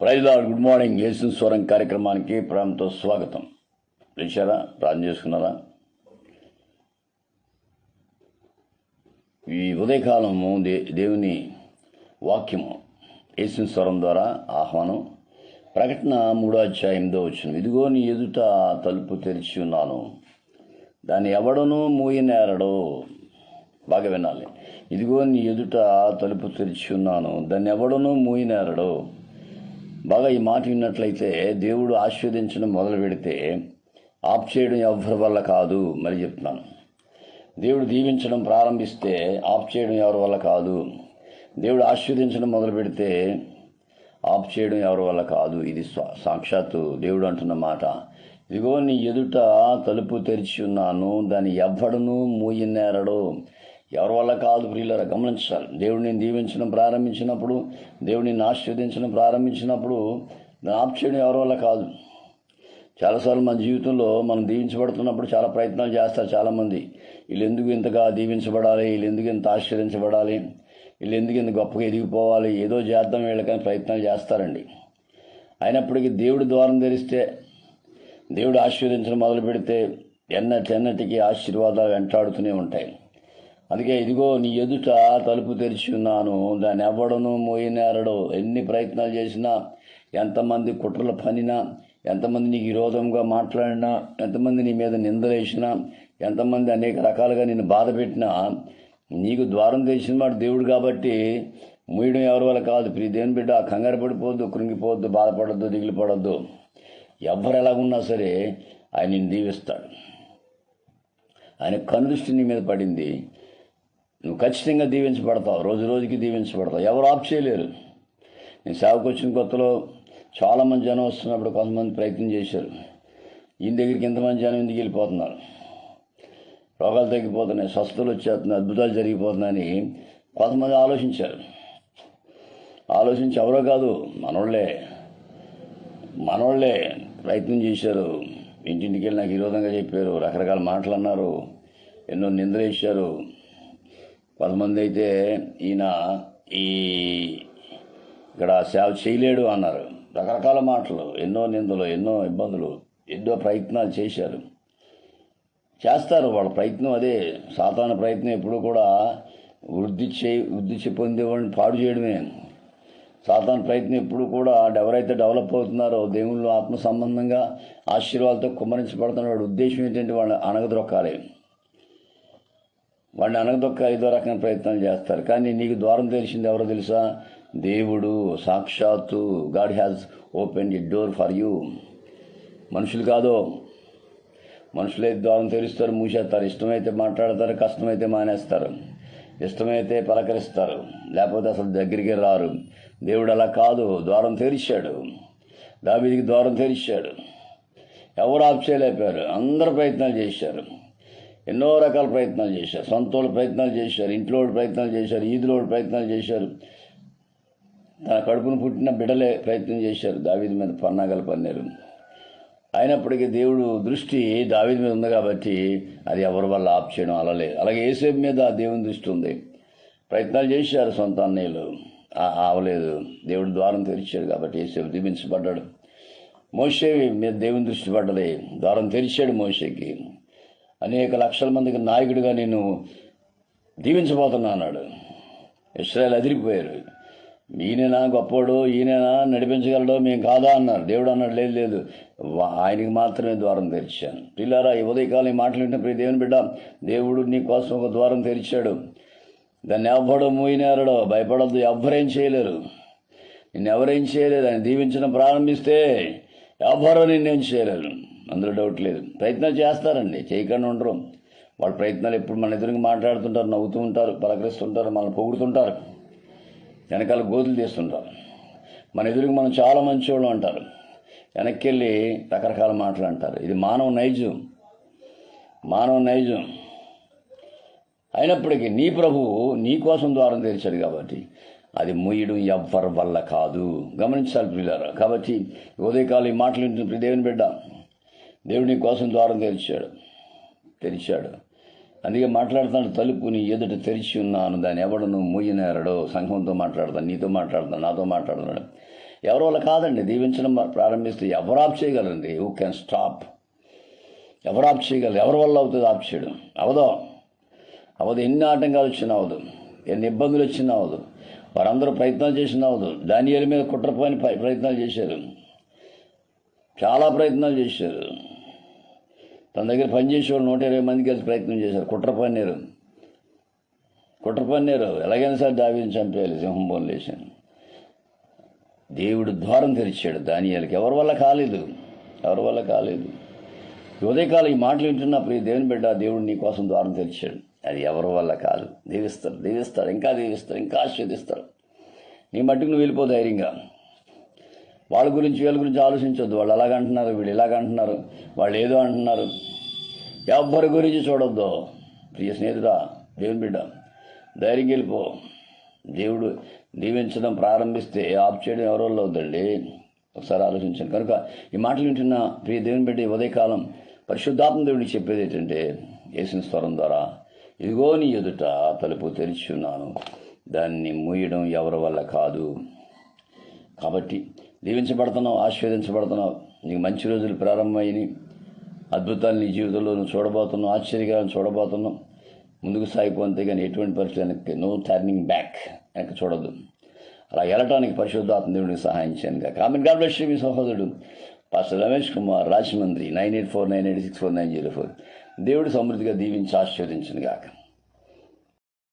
Praise Lord good morning. Yesu స్వరం కార్యక్రమానికి ప్రేమతో స్వాగతం. లేచారా ప్రార్థన చేసుకున్నారా? ఈ ఉదయకాలము దే దేవుని వాక్యము యేసు స్వరం ద్వారా ఆహ్వానం. ప్రకటన మూడో అధ్యాయంతో వచ్చిన ఇదిగో నీ ఎదుట తలుపు తెరిచి ఉన్నాను. దాన్ని ఎవడనూ మూయనేరడో. బాగా వినాలి. ఇదిగో నీ ఎదుట తలుపు తెరిచి ఉన్నాను. దాన్ని ఎవడనో మూయనేరడో. బాగా ఈ మాట విన్నట్లయితే దేవుడు ఆశీర్వదించడం మొదలు పెడితే ఆప్ చేయడం ఎవరి వల్ల కాదు మరి చెప్తున్నాను. దేవుడు దీవించడం ప్రారంభిస్తే ఆప్ చేయడం ఎవరి వల్ల కాదు. దేవుడు ఆశీర్వదించడం మొదలు పెడితే ఆప్ చేయడం ఎవరి వల్ల కాదు. ఇది సాక్షాత్తు దేవుడు అంటున్న మాట. ఇదిగో నీ ఎదుట తలుపు తెరిచి ఉన్నాను. దాన్ని ఎవ్వడను మూయనేరడు. ఎవరి వల్ల కాదు ప్రియులరా గమనించాలి. దేవుడిని దీవించడం ప్రారంభించినప్పుడు దేవుడిని ఆశీర్వదించడం ప్రారంభించినప్పుడు దాన్ని చేయడం ఎవరి వల్ల కాదు. చాలాసార్లు మన జీవితంలో మనం దీవించబడుతున్నప్పుడు చాలా ప్రయత్నాలు చేస్తారు చాలామంది. వీళ్ళు ఎందుకు ఇంతగా దీవించబడాలి? వీళ్ళు ఎందుకు ఇంత ఆశీర్వదించబడాలి వీళ్ళు ఎందుకు ఇంత గొప్పగా ఎదిగిపోవాలి? ఏదో చేద్దాం వీళ్ళకని ప్రయత్నాలు చేస్తారండి. అయినప్పటికీ దేవుడి ద్వారం తెరిస్తే దేవుడు ఆశీర్వదించడం మొదలు పెడితే ఎన్నటి ఆశీర్వాదాలు వెంటాడుతూనే ఉంటాయి. అందుకే ఇదిగో నీ ఎదుట తలుపు తెరిచి ఉన్నాను. దాన్ని ఎవడను మోయినారడో. ఎన్ని ప్రయత్నాలు చేసినా ఎంతమంది కుట్రలు పనినా ఎంతమంది నీకు విరోధంగా మాట్లాడినా ఎంతమంది నీ మీద నిందలేసినా ఎంతమంది అనేక రకాలుగా నిన్ను బాధ పెట్టినా నీకు ద్వారం తెరిచిన వాడు దేవుడు కాబట్టి మూయడం ఎవరి వల్ల కాదు. ప్రియ దేవుని బిడ్డ కంగారు పడిపోవద్దు కృంగిపోవద్దు బాధపడద్దు దిగులు పడద్దు ఎవరు ఎలాగున్నా సరే ఆయన దీవిస్తాడు. ఆయన కనుదృష్టి నీ మీద పడింది. నువ్వు ఖచ్చితంగా దీవించబడతావు రోజు రోజుకి దీవించబడతావు. ఎవరు ఆఫ్ చేయలేరు. నేను సేవకు వచ్చిన కొత్తలో చాలామంది జనం వస్తున్నప్పుడు కొంతమంది ప్రయత్నం చేశారు. ఈయన దగ్గరికి ఎంతమంది జనం ఎందుకు వెళ్ళిపోతున్నారు? రోగాలు తగ్గిపోతున్నాయి స్వస్థలు వచ్చేస్తున్నాయి అద్భుతాలు జరిగిపోతున్నాయని కొంతమంది ఆలోచించారు. ఆలోచించి ఎవరో కాదు మనోళ్ళే. మనోళ్ళే ప్రయత్నం చేశారు. ఇంటింటికి వెళ్ళి నాకు విరోధంగా చెప్పారు రకరకాల మాటలు అన్నారు ఎన్నో నిందలు కొంతమంది అయితే ఈయన ఈ ఇక్కడ సేవ చేయలేడు అన్నారు. రకరకాల మాటలు ఎన్నో నిందలు ఎన్నో ఇబ్బందులు ఎన్నో ప్రయత్నాలు చేశారు. చేస్తారు వాళ్ళ ప్రయత్నం అదే. సాధారణ ప్రయత్నం ఎప్పుడు కూడా వృద్ధి చే వృద్ధి పొందేవాడిని పాడు చేయడమే. సాధారణ ప్రయత్నం ఎప్పుడు కూడా ఎవరైతే డెవలప్ అవుతున్నారో దేవుళ్ళు ఆత్మ సంబంధంగా ఆశీర్వాదాలతో కుమ్మరించబడుతున్న వాడి ఉద్దేశం ఏంటంటే వాళ్ళని అణగదొక్కాలి. వాడిని అనగదొక్క ఐదో రకమైన ప్రయత్నాలు చేస్తారు. కానీ నీకు ద్వారం తెలిసింది ఎవరో తెలుసా? దేవుడు సాక్షాత్తు God has open the door for you. మనుషులు కాదు. మనుషులే ద్వారం తెరుస్తారు మూసేస్తారు. ఇష్టమైతే మాట్లాడతారు కష్టమైతే మానేస్తారు. ఇష్టమైతే పలకరిస్తారు. లేకపోతే అసలు దగ్గరికి రారు. దేవుడు అలా కాదు. ద్వారం తెరిచాడు. దాబీదికి ద్వారం తెరిచాడు. ఎవరు ఆప్ చేయలేపారు అందరు ప్రయత్నాలు చేశారు. ఎన్నో రకాల ప్రయత్నాలు చేశారు. సొంత ప్రయత్నాలు చేశారు. ఇంట్లో ప్రయత్నాలు చేశారు. ఈదులో ప్రయత్నాలు చేశారు. తన కడుపును పుట్టిన బిడలే ప్రయత్నం చేశారు. దావీది మీద పన్నాగలు పన్నారు అయినప్పటికీ దేవుడు దృష్టి దావీది మీద ఉంది కాబట్టి అది ఎవరి వల్ల ఆప్ చేయడం అలా లేదు అలాగే ఏసేపు మీద దేవుని దృష్టి ఉంది. ప్రయత్నాలు చేశారు సొంత అన్నయ్యలు. అవలేదు ఆవలేదు. దేవుడు ద్వారం తెరిచాడు కాబట్టి ఏసేపు దీపించబడ్డాడు మోసే మీద దేవుని దృష్టి పడ్డది. ద్వారం తెరిచాడు మోసేకి అనేక లక్షల మందికి నాయకుడిగా నేను దీవించబోతున్నా అన్నాడు. ఇస్రాయల్ అదిరిపోయారు. ఈయననా గొప్పోడు? ఈయననా? నడిపించగలడో మేము కాదా? అన్నారు. దేవుడు అన్నాడు లేదు లేదు. ఆయనకి మాత్రమే ద్వారం తెరిచాను. పిల్లారా ఈ ఉదయకాలం ఈ మాటలు వింటే దేవుని బిడ్డ దేవుడు నీ కోసం ఒక ద్వారం తెరిచాడు. దాన్ని ఎవ్వడో మూయినారడో భయపడద్దు. ఎవ్వరేం చేయలేరు. నిన్ను ఎవరేం చేయలేరు? ఆయన దీవించడం ప్రారంభిస్తే ఎవ్వరూ నిన్నేం చేయలేరు. అందులో డౌట్ లేదు. ప్రయత్నం చేస్తారండి. చేయకుండా ఉండరు. వాళ్ళ ప్రయత్నాలు ఎప్పుడు మన ఎదురుగా మాట్లాడుతుంటారు నవ్వుతూ ఉంటారు పలకరిస్తుంటారు మనల్ని పొగుడుతుంటారు. వెనకాల గోతులు తీస్తుంటారు. మన ఎదురుగా మనం చాలా మంచివాళ్ళు అంటారు. వెనక్కి వెళ్ళి రకరకాల మాటలు అంటారు. ఇది మానవ నైజం. మానవ నైజం. అయినప్పటికీ నీ ప్రభువు నీ కోసం ద్వారం తెరిచాడు కాబట్టి అది మూయడం ఎవ్వరి వల్ల కాదు. గమనించాలి పిల్లరా కాబట్టి ఉదయకాలం ఈ మాటలు వింటున్న దేవుని బిడ్డ దేవుడు నీ కోసం ద్వారం తెరిచాడు. తెరిచాడు. అందుకే మాట్లాడుతున్నాడు తలుపు నీ ఎదుట తెరిచి ఉన్నాను. దాన్ని ఎవడను మూయనేరడో సంఘంతో మాట్లాడతాను నీతో మాట్లాడతాను నాతో మాట్లాడుతున్నాడు. ఎవరి వల్ల కాదండి దీవించడం ప్రారంభిస్తే ఎవరు ఆప్ చేయగలండి హూ కెన్ స్టాప్ ఎవరు ఆప్ చేయగలరు? ఎవరి వల్ల అవుతుంది ఆప్ చేయడం? అవదో. అవదు. ఎన్ని ఆటంకాలు వచ్చినా అవదు. ఎన్ని ఇబ్బందులు వచ్చినా అవదు. వారందరూ ప్రయత్నాలు చేసినా అవదు. దాని మీద కుట్రపోని ప్రయత్నాలు చేశారు. చాలా ప్రయత్నాలు చేశారు. తన దగ్గర పనిచేసేవాళ్ళు నూట ఇరవై మందికి కలిసి ప్రయత్నం చేశారు. కుట్ర పన్నీరు. కుట్ర పన్నీరు. ఎలాగైనా సరే దావీని చంపేయాలి. సింహం బోన్ లేచాను. దేవుడు ద్వారం తెరిచాడు. దానియాలకి ఎవరి వల్ల కాలేదు? ఎవరి వల్ల కాలేదు? ఈ ఉదయకాలం ఈ మాటలు వింటున్నా ప్రియ దేవుని బిడ్డ దేవుడు నీ కోసం ద్వారం తెరిచాడు. అది ఎవరి వల్ల కాదు? దీవిస్తాడు దీవిస్తాడు ఇంకా దీవిస్తాడు ఇంకా ఆశీర్దిస్తాడు నీ మట్టుకు నువ్వు వెళ్ళిపో ధైర్యంగా. వాళ్ళ గురించి వీళ్ళ గురించి ఆలోచించొద్దు. వాళ్ళు అలాగంటున్నారు వీళ్ళు ఇలాగంటున్నారు వాళ్ళు ఏదో అంటున్నారు. ఎవ్వరి గురించి చూడొద్దు. ప్రియ స్నేహితుడా దేవుని బిడ్డ ధైర్యం వెళ్ళిపో దేవుడు దీవించడం ప్రారంభిస్తే ఆఫ్ చేయడం ఎవరి వల్ల అవుతుందండి? ఒకసారి ఆలోచించాను కనుక ఈ మాటలు వింటున్న ప్రియ దేవుని బిడ్డ ఈ ఉదయకాలం పరిశుద్ధాత్మ దేవుడికి చెప్పేది ఏంటంటే వేసిన స్వరం ద్వారా ఇదిగో నీ ఎదుట తలుపు తెరిచి ఉన్నాను. దాన్ని మూయడం ఎవరి వల్ల కాదు. కాబట్టి దీవించబడుతున్నావు ఆశీర్వదించబడుతున్నావు. నీకు మంచి రోజులు ప్రారంభమైనవి అద్భుతాలు నీ జీవితంలో నువ్వు చూడబోతున్నావు ఆశ్చర్యకాలను చూడబోతున్నావు. ముందుకు సాగిపోతే కానీ ఎటువంటి పరిస్థితి వెనక్కి నో టర్నింగ్ బ్యాక్ వెనక్కి చూడదు అలా వెళ్ళటానికి పరిశుద్ధాత్మ దేవుడికి సహాయం చేయను కాక ఆమె గాడ్ బ్లెస్ మీ సహోదరుడు. Pastor Ramesh Kumar Rajahmundry nine eight four nine eight six four nine zero four. దేవుడు సమృద్ధిగా దీవించి ఆశీర్వదించను గాక.